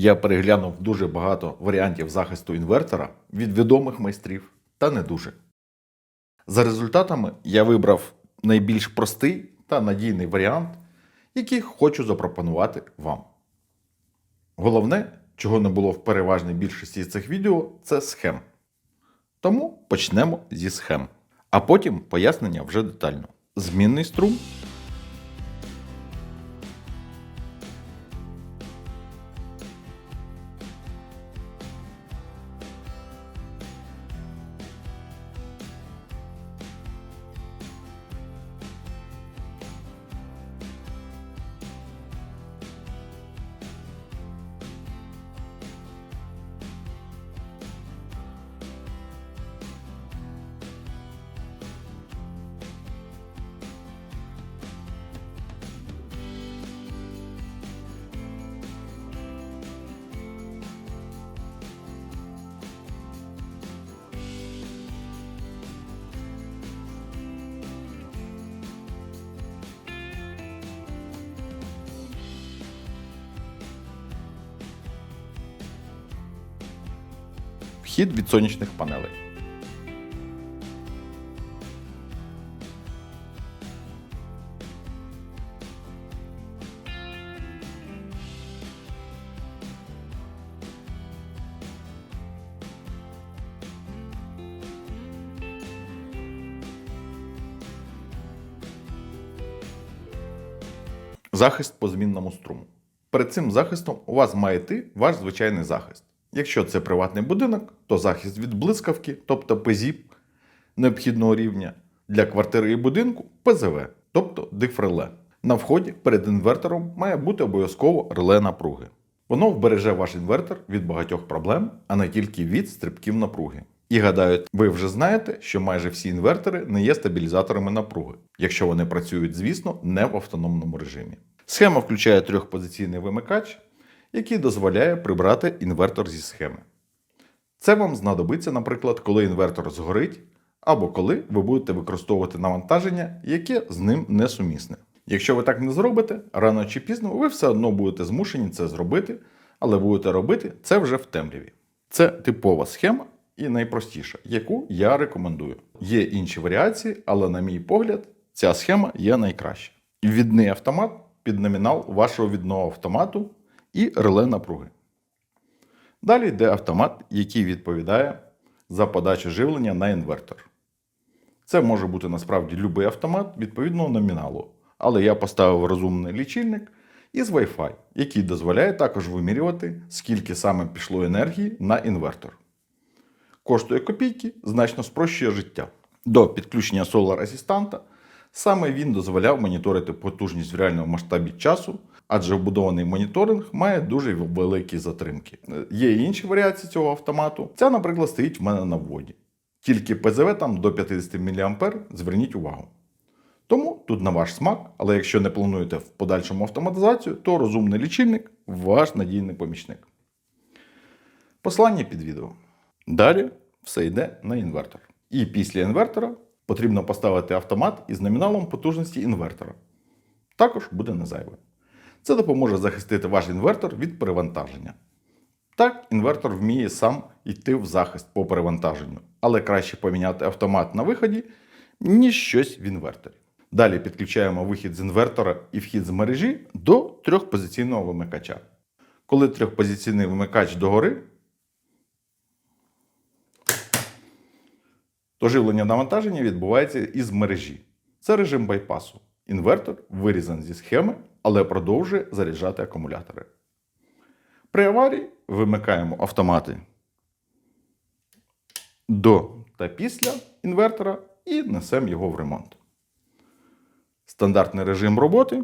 Я переглянув дуже багато варіантів захисту інвертора від відомих майстрів та не дуже. За результатами я вибрав найбільш простий та надійний варіант, який хочу запропонувати вам. Головне, чого не було в переважній більшості цих відео, це схем. Тому почнемо зі схем. А потім пояснення вже детально. Змінний струм. Вхід від сонячних панелей. Захист по змінному струму. Перед цим захистом у вас має йти ваш звичайний захист. Якщо це приватний будинок, то захист від блискавки, тобто ПЗІП необхідного рівня, для квартири і будинку ПЗВ, тобто дифреле. На вході перед інвертором має бути обов'язково реле напруги. Воно вбереже ваш інвертор від багатьох проблем, а не тільки від стрибків напруги. І гадаю, ви вже знаєте, що майже всі інвертори не є стабілізаторами напруги, якщо вони працюють, звісно, не в автономному режимі. Схема включає трьохпозиційний вимикач, який дозволяє прибрати інвертор зі схеми. Це вам знадобиться, наприклад, коли інвертор згорить, або коли ви будете використовувати навантаження, яке з ним несумісне. Якщо ви так не зробите, рано чи пізно ви все одно будете змушені це зробити, але будете робити це вже в темряві. Це типова схема і найпростіша, яку я рекомендую. Є інші варіації, але, на мій погляд, ця схема є найкраща. Відний автомат під номінал вашого відного автомату і реле напруги. Далі йде автомат, який відповідає за подачу живлення на інвертор. Це може бути насправді будь-який автомат відповідного номіналу, але я поставив розумний лічильник із Wi-Fi, який дозволяє також вимірювати, скільки саме пішло енергії на інвертор. Коштує копійки, значно спрощує життя. До підключення Solar Assistant саме він дозволяв моніторити потужність в реальному масштабі часу, адже вбудований моніторинг має дуже великі затримки. Е, Є і інші варіації цього автомату. Ця, наприклад, стоїть в мене на вводі. Тільки ПЗВ там до 50 мА, зверніть увагу. Тому тут на ваш смак, але якщо не плануєте в подальшому автоматизацію, то розумний лічильник ваш надійний помічник. Послання під відео. Далі все йде на інвертор. І після інвертора потрібно поставити автомат із номіналом потужності інвертора. Також буде не зайве. Це допоможе захистити ваш інвертор від перевантаження. Так, інвертор вміє сам йти в захист по перевантаженню, але краще поміняти автомат на виході, ніж щось в інверторі. Далі підключаємо вихід з інвертора і вхід з мережі до трьохпозиційного вимикача. Коли трьохпозиційний вимикач догори, то живлення навантаження відбувається із мережі. Це режим байпасу. Інвертор вирізаний зі схеми, але продовжує заряджати акумулятори. При аварії вимикаємо автомати до та після інвертора і несемо його в ремонт. Стандартний режим роботи.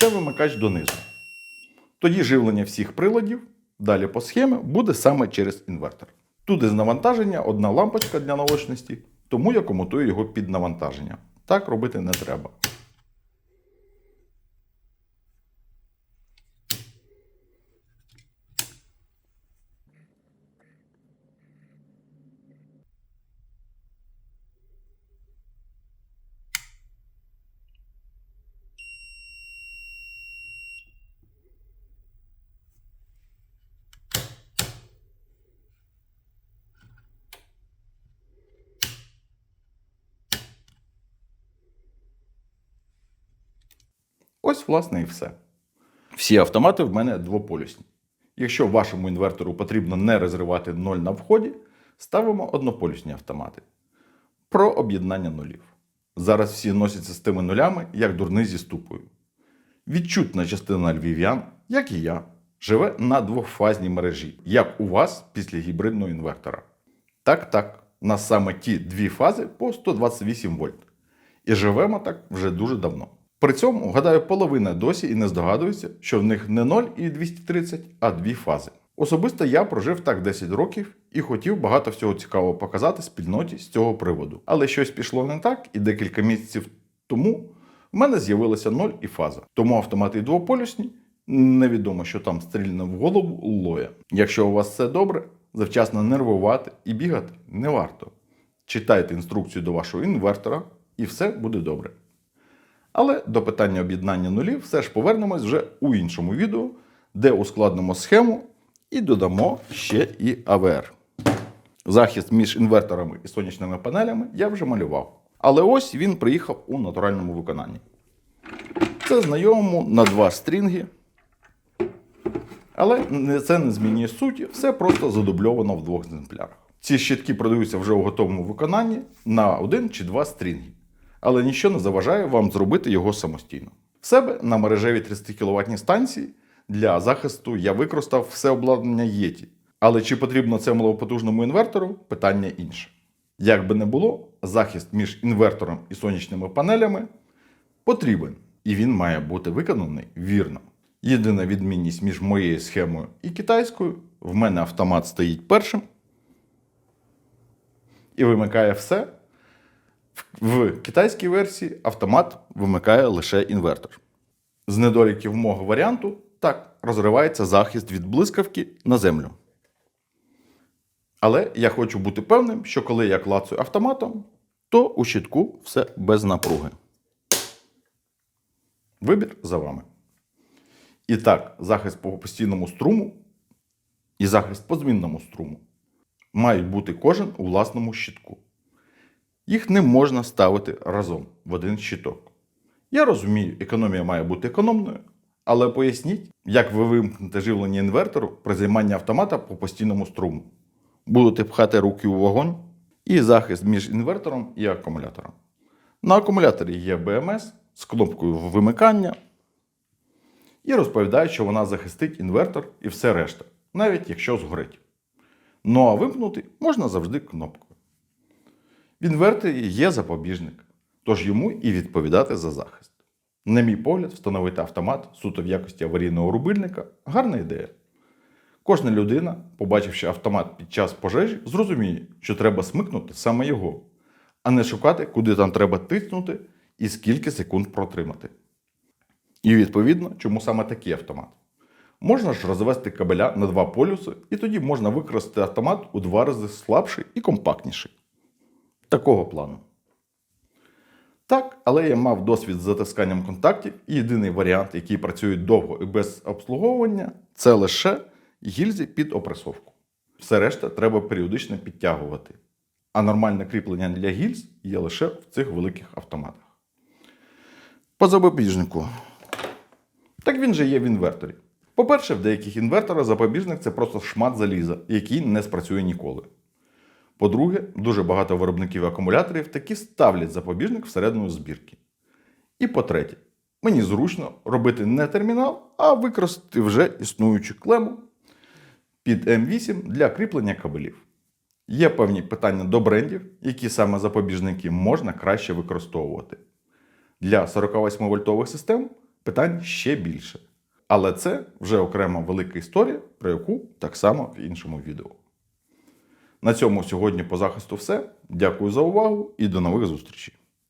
Це вимикач донизу. Тоді живлення всіх приладів далі по схемі буде саме через інвертор. Тут із навантаження одна лампочка для наочності, тому я комутую його під навантаження. Так робити не треба. Ось, власне, і все. Всі автомати в мене двополюсні. Якщо вашому інвертору потрібно не розривати ноль на вході, ставимо однополюсні автомати. Про об'єднання нулів. Зараз всі носяться з тими нулями, як дурни зі ступою. Відчутна частина львів'ян, як і я, живе на двохфазній мережі, як у вас після гібридного інвертора. Так, так, у нас саме ті дві фази по 128 вольт. І живемо так вже дуже давно. При цьому, гадаю, половина досі і не здогадується, що в них не 0 і 230, а дві фази. Особисто я прожив так 10 років і хотів багато всього цікавого показати спільноті з цього приводу. Але щось пішло не так, і декілька місяців тому в мене з'явилася 0 і фаза. Тому автомати двополюсні невідомо, що там стрільне в голову лоя. Якщо у вас все добре, завчасно нервувати і бігати не варто. Читайте інструкцію до вашого інвертора, і все буде добре. Але до питання об'єднання нулів все ж повернемось вже у іншому відео, де ускладнимо схему і додамо ще і АВР. Захист між інверторами і сонячними панелями я вже малював. Але ось він приїхав у натуральному виконанні. Це знайомому на два стрінги. Але це не змінює суті, все просто задубльовано в двох екземплярах. Ці щитки продаються вже у готовому виконанні на один чи два стрінги. Але нічого не заважає вам зробити його самостійно. В себе на мережевій 30 кВт станції для захисту я використав все обладнання Єті. Але чи потрібно це малопотужному інвертору питання інше. Як би не було, захист між інвертором і сонячними панелями потрібен, і він має бути виконаний вірно. Єдина відмінність між моєю схемою і китайською в мене автомат стоїть першим і вимикає все. В китайській версії автомат вимикає лише інвертор. З недоліків мого варіанту так розривається захист від блискавки на землю. Але я хочу бути певним, що коли я клацаю автоматом, то у щитку все без напруги. Вибір за вами. І так, захист по постійному струму і захист по змінному струму мають бути кожен у власному щитку. Їх не можна ставити разом в один щиток. Я розумію, економія має бути економною, але поясніть, як ви вимкнете живлення інвертору при займанні автомата по постійному струму. Будете пхати руки у вогонь і захист між інвертором і акумулятором. На акумуляторі є БМС з кнопкою вимикання і розповідає, що вона захистить інвертор і все решта, навіть якщо згорить. Ну а вимкнути можна завжди кнопкою. В інверторі є запобіжник, тож йому і відповідати за захист. На мій погляд, встановити автомат суто в якості аварійного рубильника гарна ідея. Кожна людина, побачивши автомат під час пожежі, зрозуміє, що треба смикнути саме його, а не шукати, куди там треба тиснути і скільки секунд протримати. І відповідно, чому саме такий автомат. Можна ж розвести кабеля на два полюси, і тоді можна використати автомат у два рази слабший і компактніший. Такого плану. Так, але я мав досвід з затисканням контактів, і єдиний варіант, який працює довго і без обслуговування, це лише гільзи під опресовку. Все решта треба періодично підтягувати. А нормальне кріплення для гільз є лише в цих великих автоматах. По запобіжнику. Так він же є в інверторі. По-перше, в деяких інверторах запобіжник це просто шмат заліза, який не спрацює ніколи. По-друге, дуже багато виробників акумуляторів таки ставлять запобіжник всередину збірки. І по-третє, мені зручно робити не термінал, а використати вже існуючу клему під М8 для кріплення кабелів. Є певні питання до брендів, які саме запобіжники можна краще використовувати. Для 48 вольтових систем питань ще більше. Але це вже окрема велика історія, про яку так само в іншому відео. На цьому сьогодні по захисту все. Дякую за увагу і до нових зустрічей.